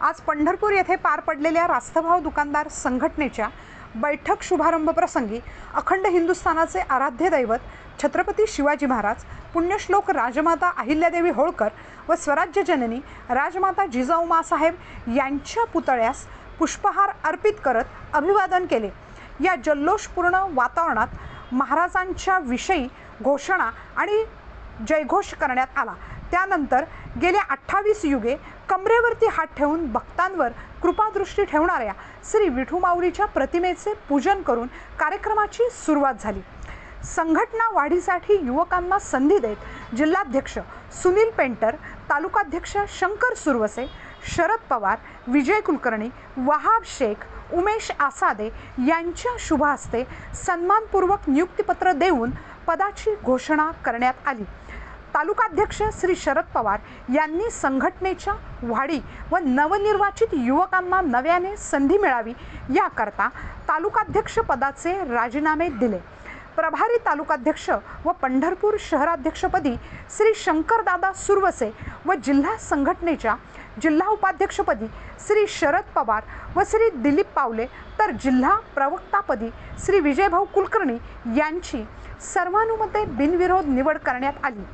आज पंढरपूर येथे पार पडलेल्या रास्तभाव दुकानदार संघटनेच्या बैठक शुभारंभ प्रसंगी अखंड हिंदुस्थानाचे आराध्य दैवत छत्रपती शिवाजी महाराज पुण्यश्लोक राजमाता अहिल्यादेवी होळकर व स्वराज्य जननी राजमाता जिजाऊ मासाहेब यांच्या पुतळ्यास पुष्पहार अर्पित करत अभिवादन केले. या जल्लोषपूर्ण वातावरणात महाराजांच्या विषयी घोषणा आणि जयघोष करण्यात आला. त्यानंतर गेल्या अठ्ठावीस युगे कमरेवरती हात ठेवून भक्तांवर कृपादृष्टी ठेवणाऱ्या श्री विठुमाऊलीच्या प्रतिमेचे पूजन करून कार्यक्रमाची सुरुवात झाली. संघटना वाढीसाठी युवकांना संधी देत जिल्हाध्यक्ष सुनील पेंटर तालुकाध्यक्ष शंकर सुरवसे शरद पवार विजय कुलकर्णी वहाब शेख उमेश आसादे यांच्या शुभ हस्ते सन्मानपूर्वक नियुक्तीपत्र देऊन पदाची घोषणा करण्यात आली. तालुकाध्यक्ष श्री शरद पवार यांनी संघटनेच्या वाढी व नवनिर्वाचित युवकांना नव्याने संधी मिळावी याकरता तालुकाध्यक्ष पदाचे राजीनामे दिले. प्रभारी तालुकाध्यक्ष व पंढरपूर शहराध्यक्षपदी श्री शंकरदादा सुरवसे व जिल्हा संघटनेच्या जिल्हा उपाध्यक्षपदी श्री शरद पवार व श्री दिलीप पावले तर जिल्हा प्रवक्तापदी श्री विजयभाऊ कुलकर्णी यांची सर्वानुमते बिनविरोध निवड करण्यात आली.